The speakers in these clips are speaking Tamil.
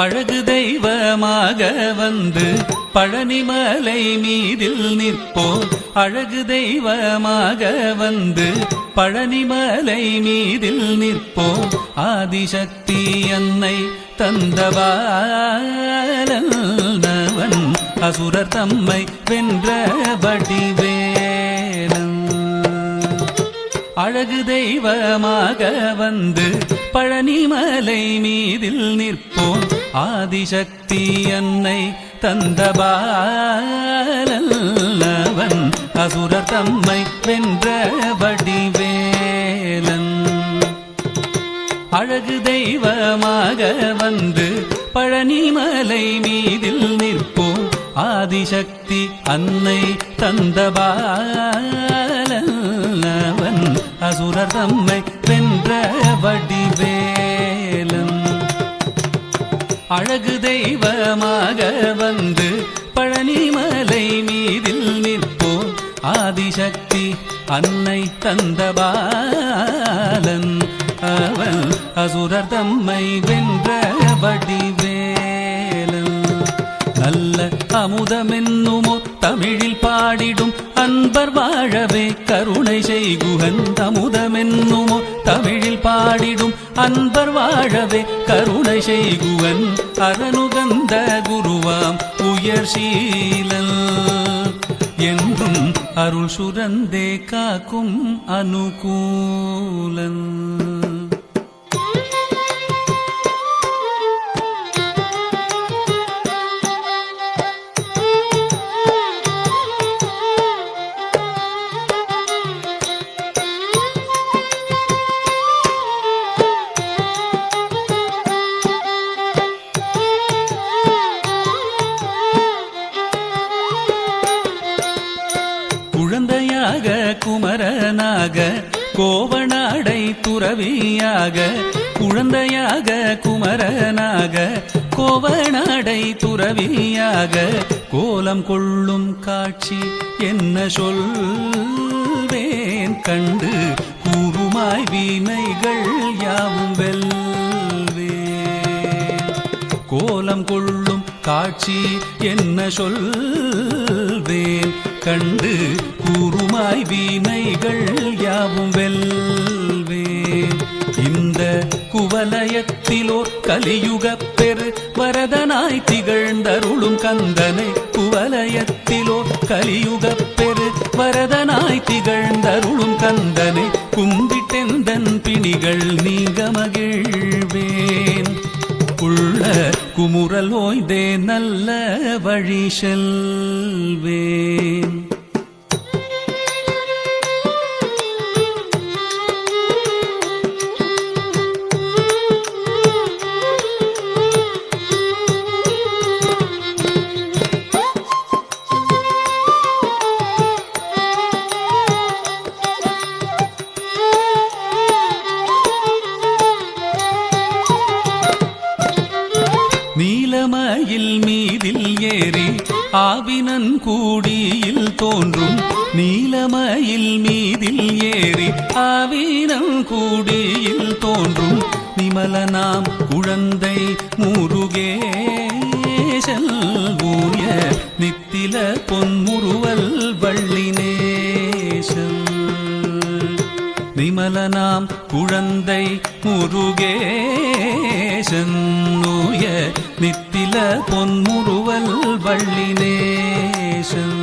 அழகு தெய்வமாக வந்து பழனிமலை மீதில் நிற்போம் அழகு தெய்வமாக வந்து பழனிமலை மீதில் நிற்போம் ஆதிசக்தி என்னை தந்தவாலவன் அசுரர் தம்மை வென்ற வடிவேலன். அழகு தெய்வமாக வந்து பழனிமலை மீதில் நிற்போம். ஆதிசக்தி அன்னை தந்தபாலவன் அசுர தம்மை வென்ற வடிவேலன். அழகு தெய்வமாக வந்து பழனிமலை மீதில் நிற்போம். ஆதிசக்தி அன்னை தந்தபாலவன் அசுர தம்மை வென்ற வடிவேலன். அழகு தெய்வமாக வந்து பழனிமலை மீதில் நிற்போம் ஆதிசக்தி அன்னை தந்த பாலன். அவன் அசுரர் தம்மை வென்ற வடிவேலன். நல்ல அமுதமென்னுமோ தமிழில் பாடிடும் அன்பர் வாழவே கருணை செய்குகன் அமுதமென்னுமோ தமிழில் பாடிடும் அன்பர் வாழவே கருணை செய்குவன் அரணுகந்த குருவாம் உயர் சீலல். என்றும் அருள் சுரந்தே காக்கும் அனுகூலன். குமரனாக குமரனாக கோவனாடை துறவியாக குழந்தையாக குமரனாக கோவனாடை துறவியாக கோலம் கொள்ளும் காட்சி என்ன சொல்வேன் கண்டு கூறுமாய் வீணைகள் யாவும் வெல்வே கோலம் கொள்ளும் காட்சி என்ன சொல்வேன் கண்டு கூறுமாய் வீணைகள் யாவும் வெல்வே. இந்த குவலயத்திலோர் கலியுகப் பெரு வரதனாய் திகழ்ந்தருளும் கந்தனை குவலயத்திலோர் கலியுகப் பெரு வரதனாய் திகழ்ந்தருளும் கந்தனை கும்பிட்டெந்தன் பிணிகள் நீங்க மகிழ்வேன். உள்ள குமுறல் ஓய்தே நல்ல வழி செல்வே. மயில் மீதில் ஏறி ஆவினன் கூடியில் தோன்றும் நீலமயில் மீதில் ஏறி ஆவினன் கூடியில் தோன்றும் நிமலனாம் குழந்தை முருகே ஊய நித்தில பொன்முறுவல் வள்ளினேசல் நிமலனாம் குழந்தை முருகேசன் நோய நித்தில பொன்முறுவல் வள்ளினேசன்.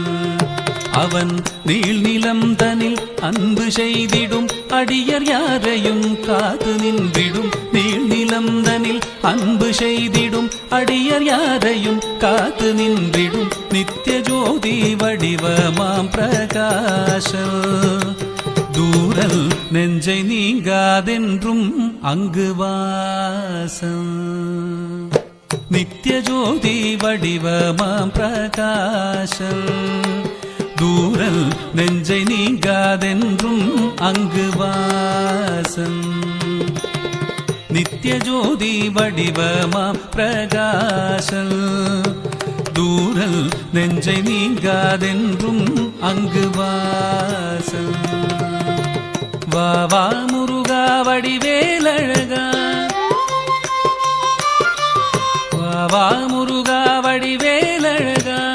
அவன் நீள்நிலம் தனில் அன்பு செய்திடும். அடியர் யாரையும் காத்து நின்றிடும். நீள்நிலம் தனில் அன்பு செய்திடும். அடியர் யாரையும் காத்து நின்றிடும். நித்திய ஜோதி வடிவமாம் பிரகாசல் தூரல் நெஞ்சை நீங்காதென்றும் அங்கு வாசம். நித்யஜோதி வடிவமாம் பிரகாசம். தூரல் நெஞ்சை நீங்காதென்றும் அங்கு வாசம். நித்யஜோதி வடிவமாம் பிரகாசம். தூரல் நெஞ்சை நீங்காதென்றும் அங்கு வாசம். வா வா முருகா வடிவேலழகா. அழகா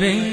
দিবে